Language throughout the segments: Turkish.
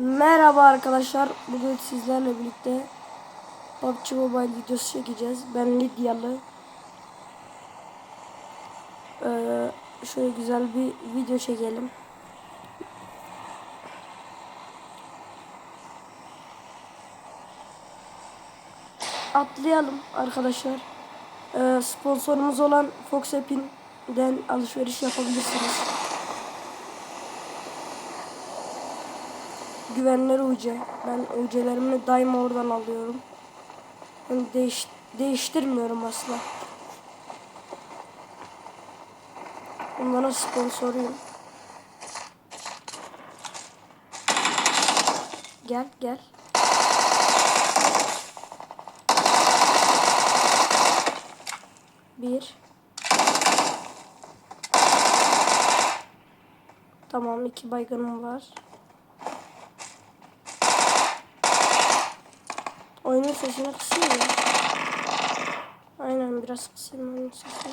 Merhaba arkadaşlar. Bugün sizlerle birlikte PUBG Mobile videosu çekeceğiz. Ben Lidyalı. Ee, şöyle güzel bir video çekelim. Atlayalım arkadaşlar. Ee, sponsorumuz olan Fox App'den alışveriş yapabilirsiniz. Güvenilir UC. Ben UC'lerimi daima oradan alıyorum. Yani değiş, değiştirmiyorum asla. Onlara sponsoruyum. Gel gel. Bir. Tamam iki baygınım var. Oyunun sesini kısayım ya. Aynen biraz kısayım oyunun sesini.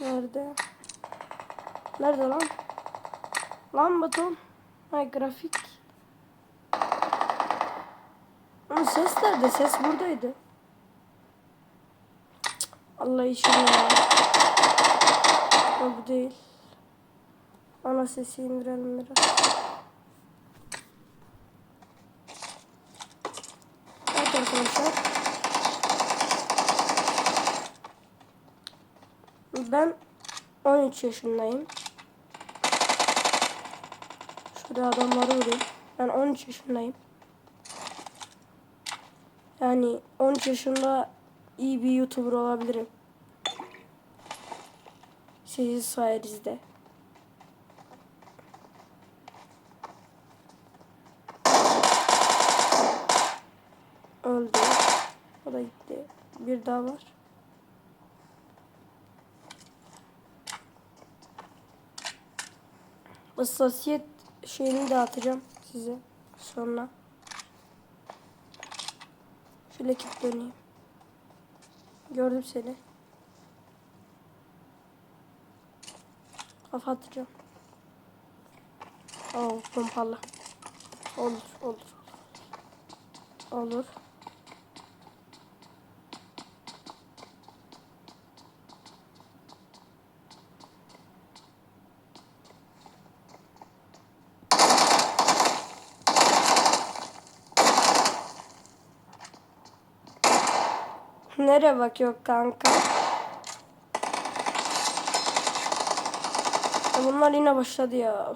Nerede? Nerede lan? Lan baton. Ha grafik. Ama ses nerede? Ses buradaydı. Allah işini ya. O bu değil. Ana sesi indirelim biraz. Evet arkadaşlar. Ben 13 yaşındayım. Şurada adamları vurayım. Ben 13 yaşındayım. Yani 13 yaşında iyi bir YouTuber olabilirim. Sizin sayenizde. Öldü. O da gitti. Bir daha var. Hassasiyet şeyini dağıtacağım size sonra. Şöyle kilitleneyim. Gördüm seni. Kafa atacağım. Oo pompalı. Olur olur. Olur. Nereye bakıyor kanka? Ya bunlar yine başladı ya.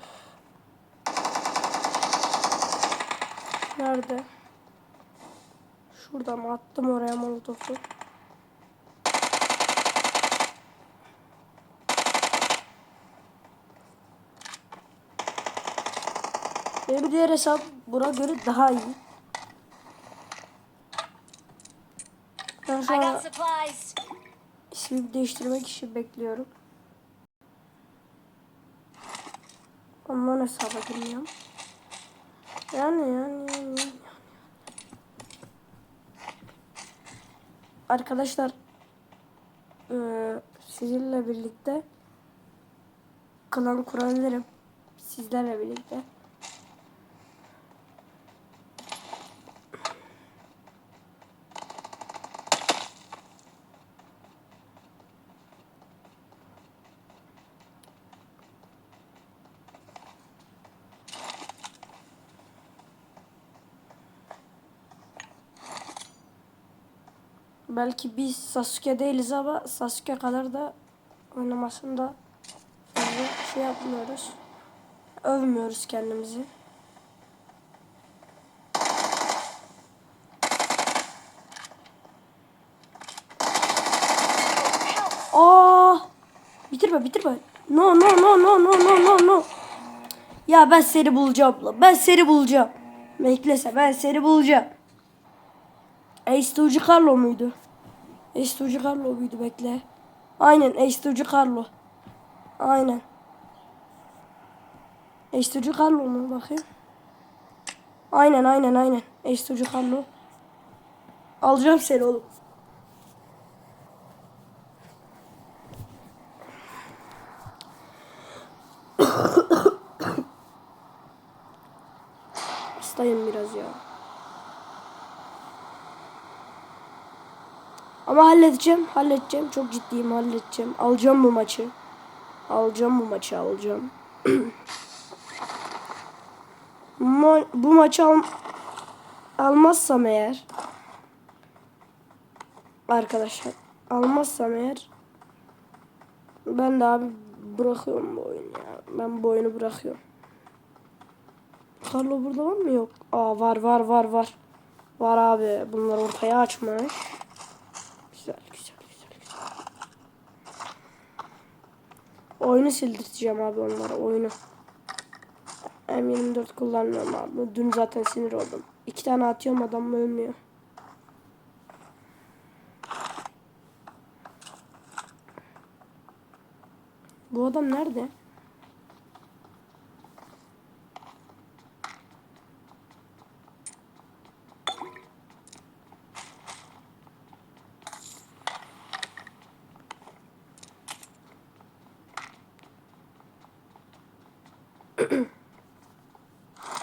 Nerede? Şurada mı attım oraya molotofu? Benim diğer hesap buna göre daha iyi. Ben şu I an got supplies. ismimi değiştirmek için bekliyorum. Ondan hesaba girmiyorum. Yani yani yani. yani. Arkadaşlar eee, sizinle birlikte klan kurabilirim. Sizlerle birlikte. Belki biz Sasuke değiliz ama Sasuke kadar da oynamasında fazla şey yapmıyoruz. Övmüyoruz kendimizi. Aa! Bitirme bitirme. No no no no no no no no. Ya ben seni bulacağım la. Ben seni bulacağım. Beklese ben seni bulacağım. Ace Carlo muydu? Ace Carlo muydu bekle. Aynen Ace Carlo. Aynen. Ace Carlo mu bakayım. Aynen aynen aynen. Ace Carlo. Alacağım seni oğlum. Ama halledeceğim, halledeceğim. Çok ciddiyim, halledeceğim. Alacağım bu maçı. Alacağım bu maçı, alacağım. Ma- bu maçı al almazsam eğer arkadaşlar almazsam eğer ben de abi bırakıyorum bu oyunu ya. Ben bu oyunu bırakıyorum. Carlo burada var mı? Yok. Aa var var var var. Var abi. Bunlar ortaya açmış. Güzel güzel güzel güzel. Oyunu sildirteceğim abi onlara oyunu. M24 kullanmıyorum abi. Dün zaten sinir oldum. İki tane atıyorum adam ölmüyor. Bu adam nerede?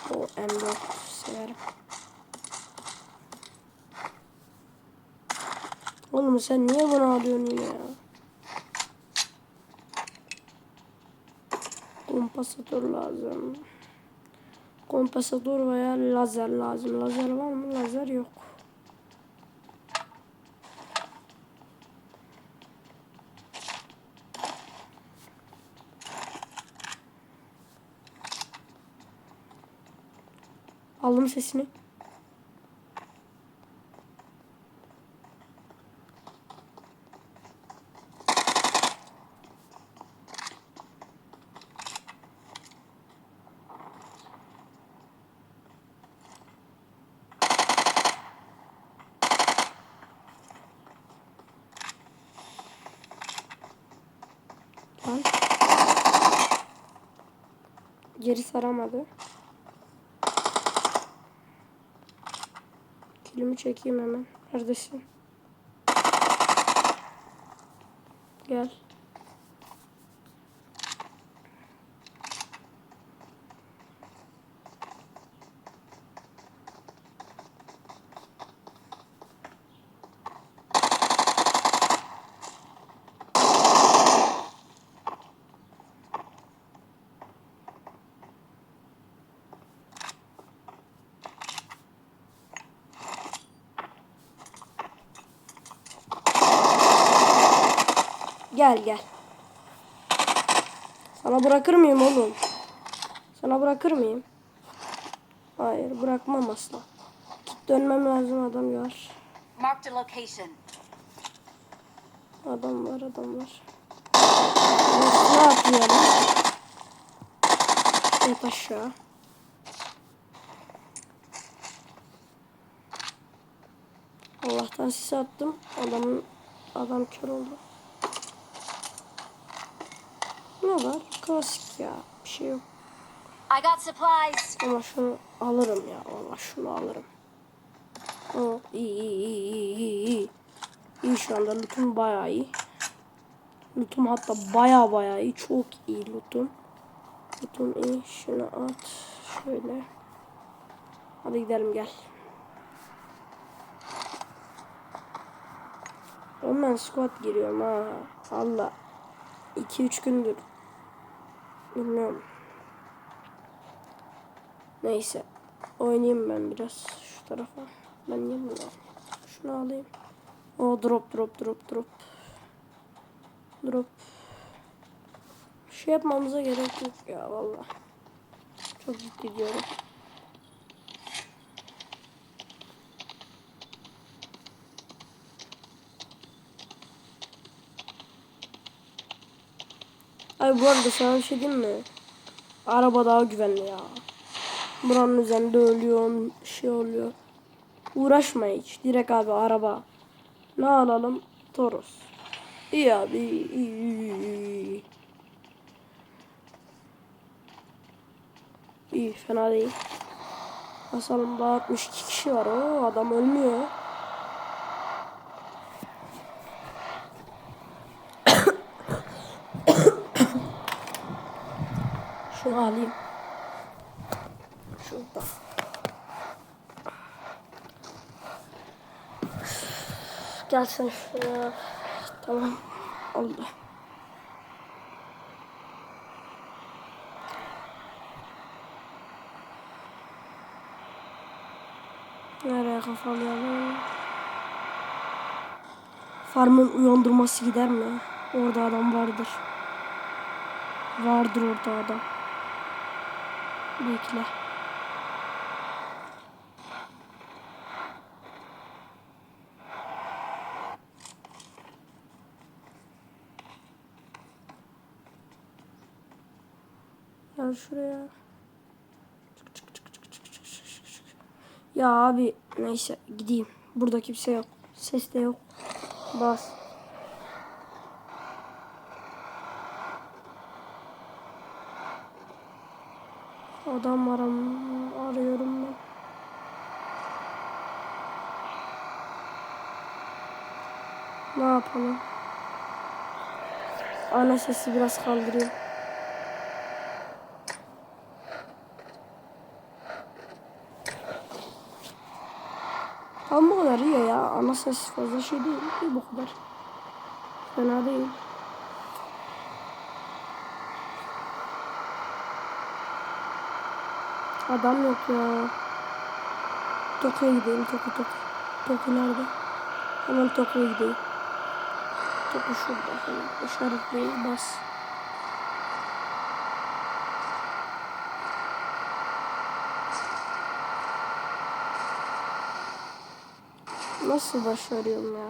O M4 severim. Oğlum sen niye bunu alıyorsun yine ya? Kompansatör lazım. Kompansatör veya lazer lazım. Lazer var mı? Lazer yok. Aldım sesini. Lan. Geri saramadı. Kilimi çekeyim hemen. Neredesin? Gel. Gel gel. Sana bırakır mıyım oğlum? Sana bırakır mıyım? Hayır bırakmam asla. Git dönmem lazım adam var. Marked a location. Adam var adam var. Ne atlayalım? Yat aşağı. Allah'tan size attım. Adamın adam kör oldu. Ne var? Klasik ya. Bir şey yok. I got supplies. Ama şunu alırım ya. Valla şunu alırım. O iyi iyi iyi iyi iyi iyi. İyi şu anda lootum bayağı iyi. Lootum hatta bayağı bayağı iyi. Çok iyi lootum. Lootum iyi. Şunu at. Şöyle. Hadi gidelim gel. Oğlum ben squat giriyorum ha. Valla. 2-3 gündür. Bilmiyorum. Neyse. Oynayayım ben biraz şu tarafa. Ben niye bunu alayım? Şunu alayım. O drop drop drop drop. Drop. Şey yapmamıza gerek yok ya valla. Çok ciddi diyorum. Ay bu arada sana bir şey diyeyim mi? Araba daha güvenli ya. Buranın üzerinde ölüyor, şey oluyor. Uğraşma hiç. Direkt abi araba. Ne alalım? Toros. İyi abi. iyi, iyi, iyi, iyi. Fena değil. Basalım daha 62 kişi var. O adam ölmüyor. Şunu alayım. Şurada. Gelsin şuraya. Tamam. Oldu. Nereye kafalayalım? Farmın uyandırması gider mi? Orada adam vardır. Vardır orada adam. Bekle. Gel şuraya. Çık, çık, çık, çık, çık, çık, çık, çık. Ya abi neyse gideyim. Burada kimse yok. Ses de yok. Bas. Adam aram arıyorum ben. Ne yapalım? Ana sesi biraz kaldırayım. Tam bu kadar iyi ya. Ana ses fazla şey değil. İyi bu kadar. Fena değil. Adam yok ya. Tokyo'ya gidelim. Tokyo Tokyo. Tokyo nerede? Hemen Tokyo'ya gidelim. Tokyo şurada. Hemen işaretleyin. Bas. Nasıl başarıyorum ya?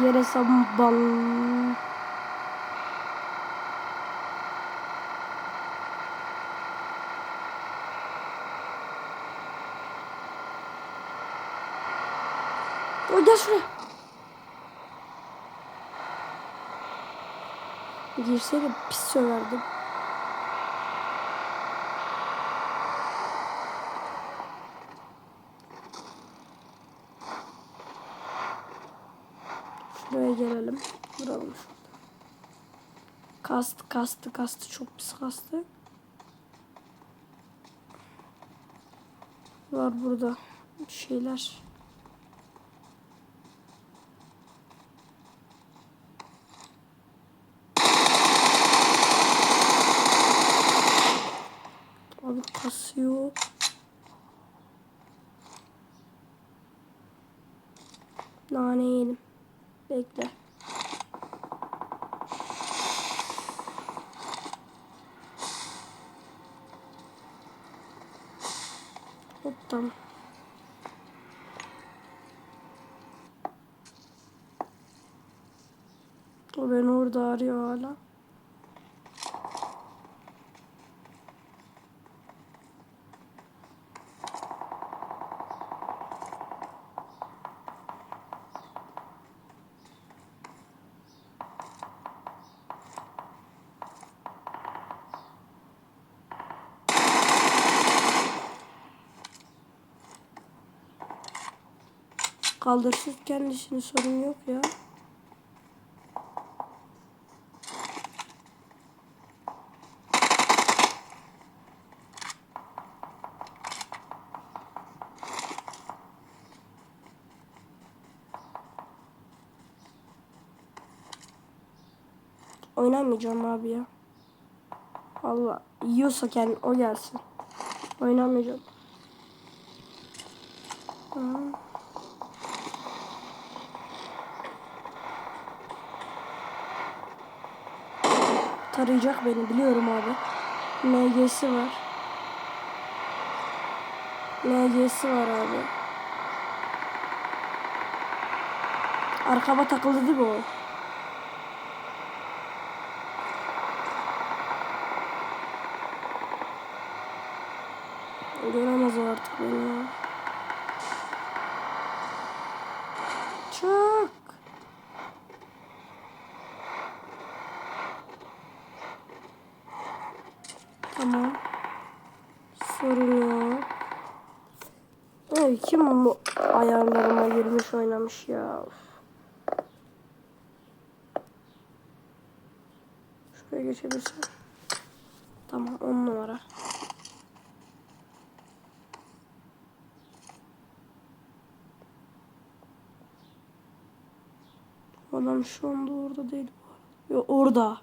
Diğer hesabım ban. O gel şuraya. Girseydi pis söverdim. Şuraya gelelim. Vuralım şurada. Kastı kastı kastı çok pis kastı. Var burada bir şeyler. Abi kasıyor. Nane yedim. Bekle. Tamam. O beni orada arıyor hala. Kaldırsın kendisini sorun yok ya. Oynamayacağım abi ya. Allah yiyorsa kendi o gelsin. Oynamayacağım. Tarayacak beni biliyorum abi. MG'si var. MG'si var abi. Arkama takıldı değil mi o? Göremez o artık beni ya. Çok. Tamam. Sorun yok. Ay, kim bu ayarlarıma girmiş oynamış ya. Şuraya geçebilirsin. Tamam on numara. Adam şu anda orada değil bu arada. Yo, orada.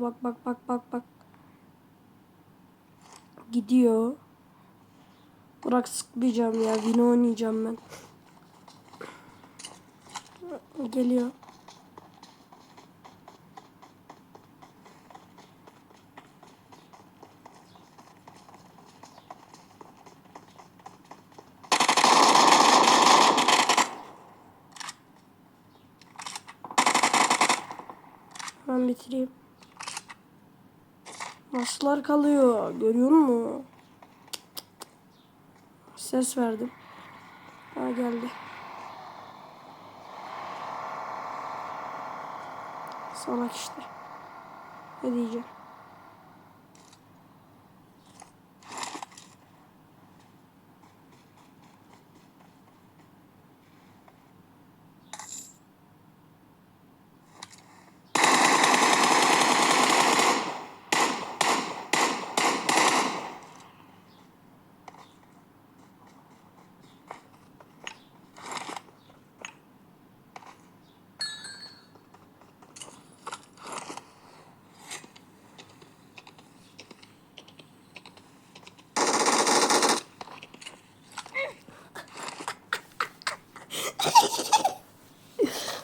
Bak bak bak bak bak. Gidiyor. Bırak sıkmayacağım ya. Vino oynayacağım ben. Geliyor. Ben bitireyim. Maçlar kalıyor. Görüyor musun? Ses verdim. Ha geldi. Salak işte. Ne diyeceğim?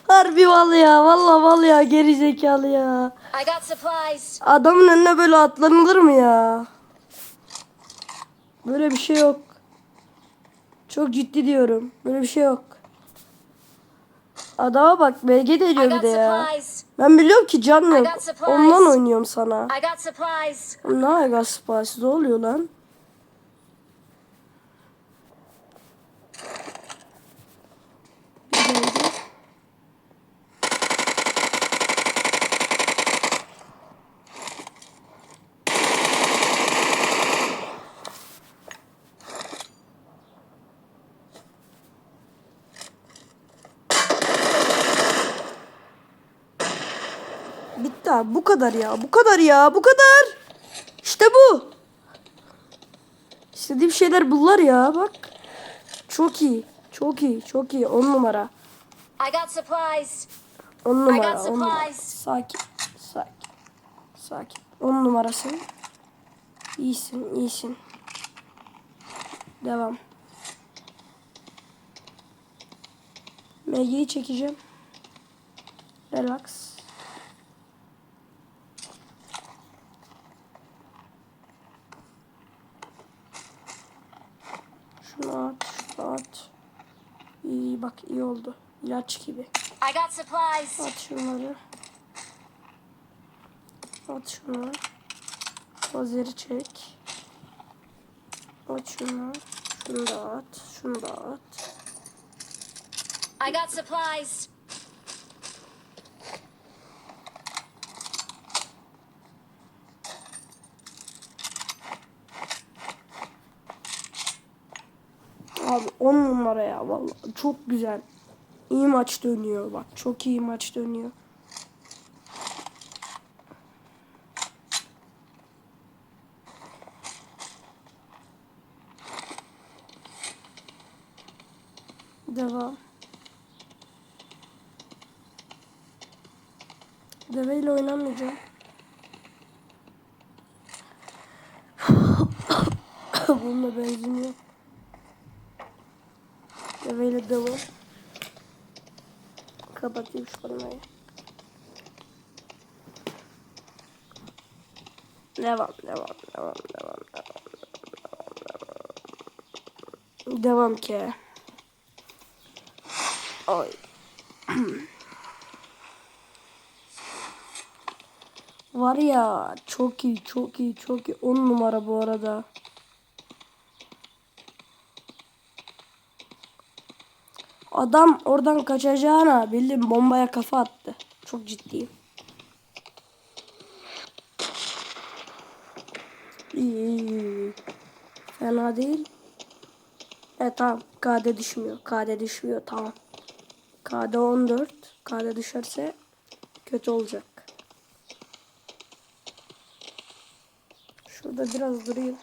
Harbi mal ya. Valla mal ya. Geri zekalı ya. I got. Adamın önüne böyle atlanılır mı ya? Böyle bir şey yok. Çok ciddi diyorum. Böyle bir şey yok. Adama bak BG de I ediyor bir got de ya. Ben biliyorum ki can yok. got. Ondan oynuyorum sana. I got supplies. Ne aga spice ne oluyor lan? Bir geldi. Bu kadar ya. Bu kadar ya. Bu kadar. İşte bu. İstediğim şeyler bunlar ya. Bak. Çok iyi. Çok iyi. Çok iyi. On numara. I got supplies. On numara. On numara. Sakin. Sakin. Sakin. On numarasın. İyisin. iyisin. Devam. MG'yi çekeceğim. Relax. Şunu at, şunu at. İyi bak iyi oldu. İlaç gibi. At şunları. At şunu. Lazeri çek. At şunu. Şunu da at. Şunu da at. I got supplies. Abi 10 numara ya vallahi çok güzel. İyi maç dönüyor bak. Çok iyi maç dönüyor. Devam. Deveyle oynamayacağım. Bununla benzin yok. Deveyle devam. Kapatayım şu konuyu. Devam, devam, devam, devam, devam, devam, Devam ki. Ay. Var ya çok iyi, çok iyi, çok iyi. 10 numara bu arada. Adam oradan kaçacağına bildim bombaya kafa attı. Çok ciddiyim. İyi, iyi, iyi. Fena değil. Evet tamam. KD düşmüyor. KD düşmüyor. Tamam. KD 14. KD düşerse kötü olacak. Şurada biraz durayım.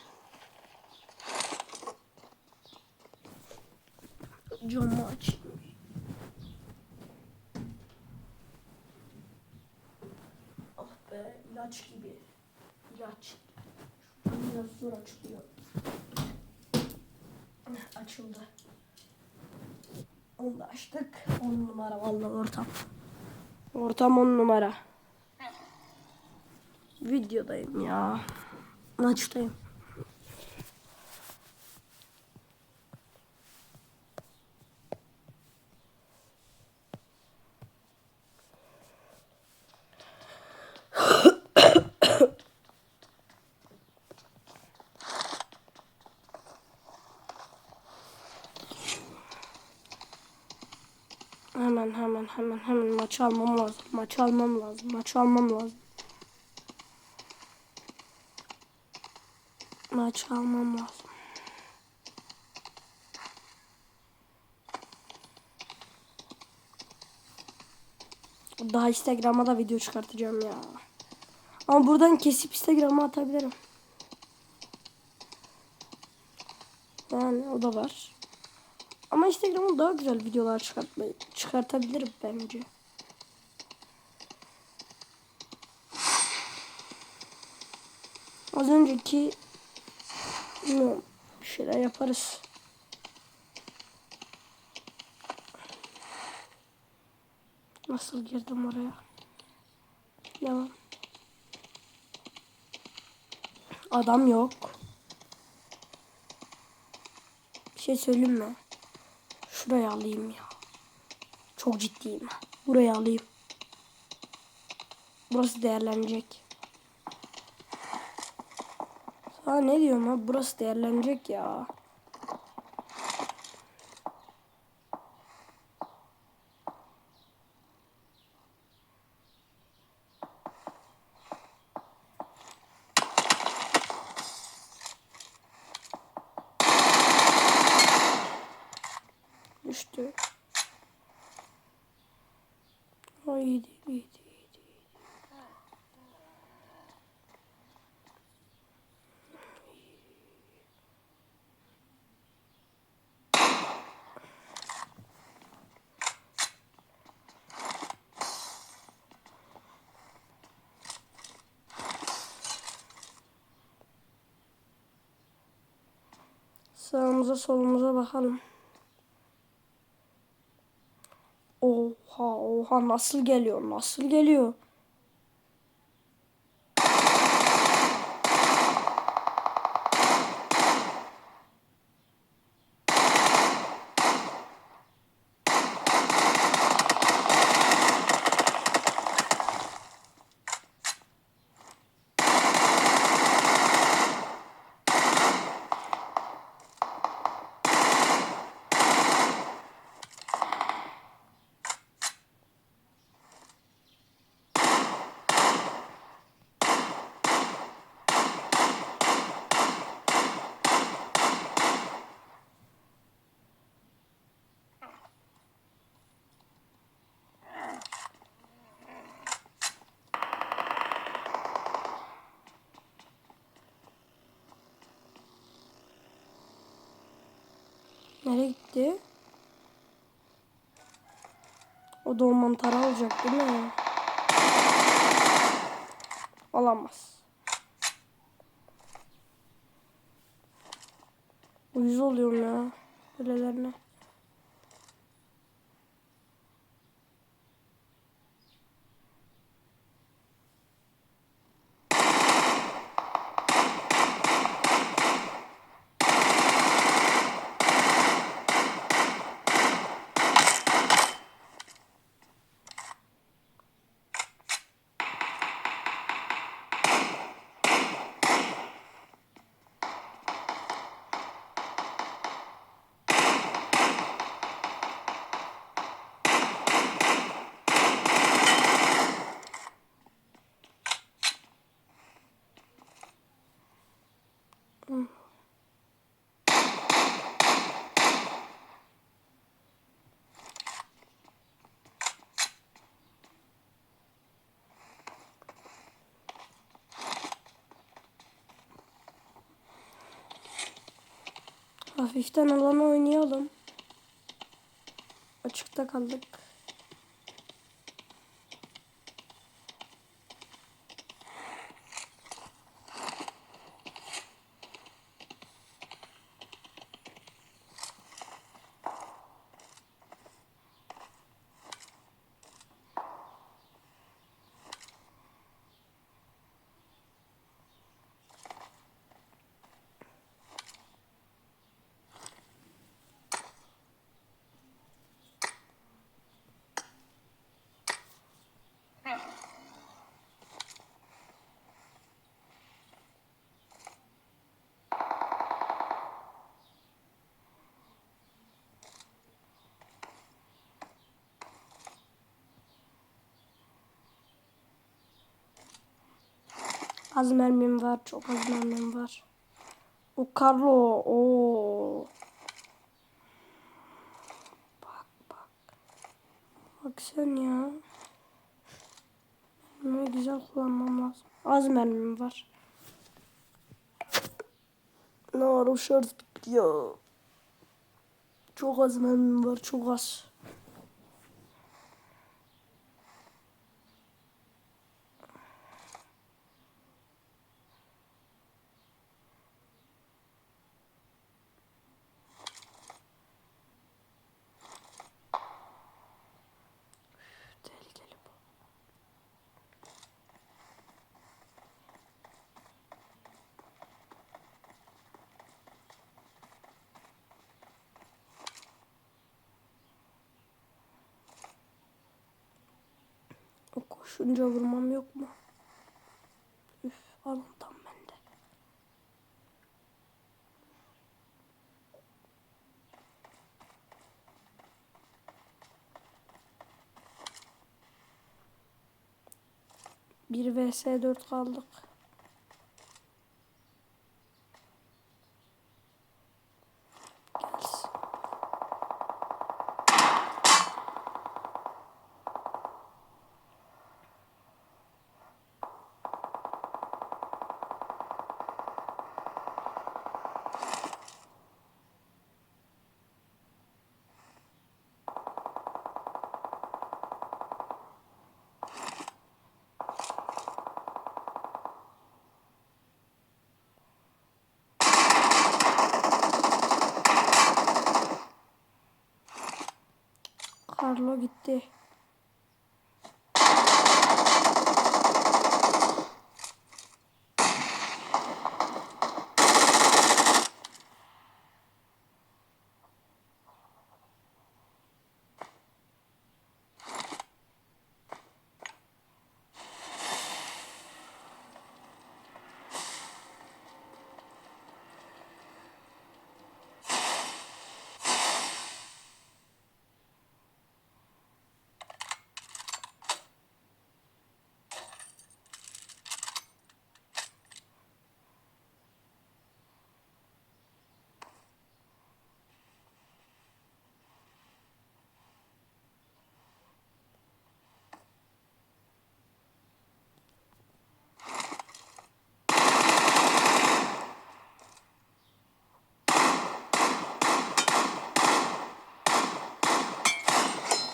Onu da açtık. On numara vallahi ortam. Ortam on numara. Videodayım ya. Maçtayım. Hemen hemen maçı almam lazım. Maçı almam lazım. Maçı almam lazım. Maçı almam lazım. Daha Instagram'a da video çıkartacağım ya. Ama buradan kesip Instagram'a atabilirim. Yani o da var. Ama Instagram'a daha güzel videolar çıkartmayı çıkartabilirim bence. Az önceki bilmiyorum, bir şeyler yaparız. Nasıl girdim oraya? Devam. Adam yok. Bir şey söyleyeyim mi? Şuraya alayım ya. Çok ciddiyim. Buraya alayım. Burası değerlenecek. Sana ne diyorum ha? Burası değerlenecek ya. Düştü. O iyiydi, iyiydi, iyiydi. Sağımıza solumuza bakalım. Oha oha nasıl geliyor nasıl geliyor. Nereye gitti? O da o mantarı alacak değil mi? Alamaz. Uyuz oluyorum ya. Böylelerine. Hafiften alanı oynayalım. Açıkta kaldık. Az mermim var. Çok az mermim var. O Carlo. o. Bak bak. Bak sen ya. Mermiyi güzel kullanmam lazım. Az mermim var. Ne var o şarj bitti ya. Çok az mermim var. Çok az. O koşunca vurmam yok mu? Üf alın tam bende. Bir vs 4 kaldık. Carlo gitti.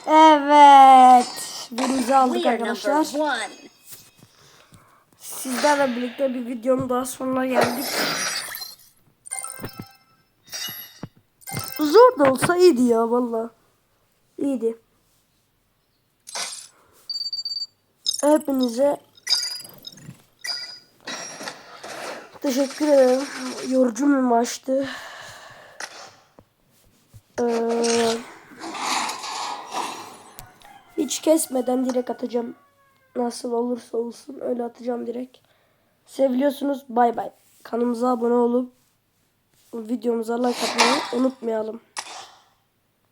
Evet. Birimizi aldık arkadaşlar. Sizlerle birlikte bir videonun daha sonuna geldik. Zor da olsa iyiydi ya valla. İyiydi. Hepinize teşekkür ederim. Yorucu bir maçtı. Ee, kesmeden direkt atacağım. Nasıl olursa olsun öyle atacağım direkt. Seviliyorsunuz. Bay bay. Kanalımıza abone olup videomuza like atmayı unutmayalım.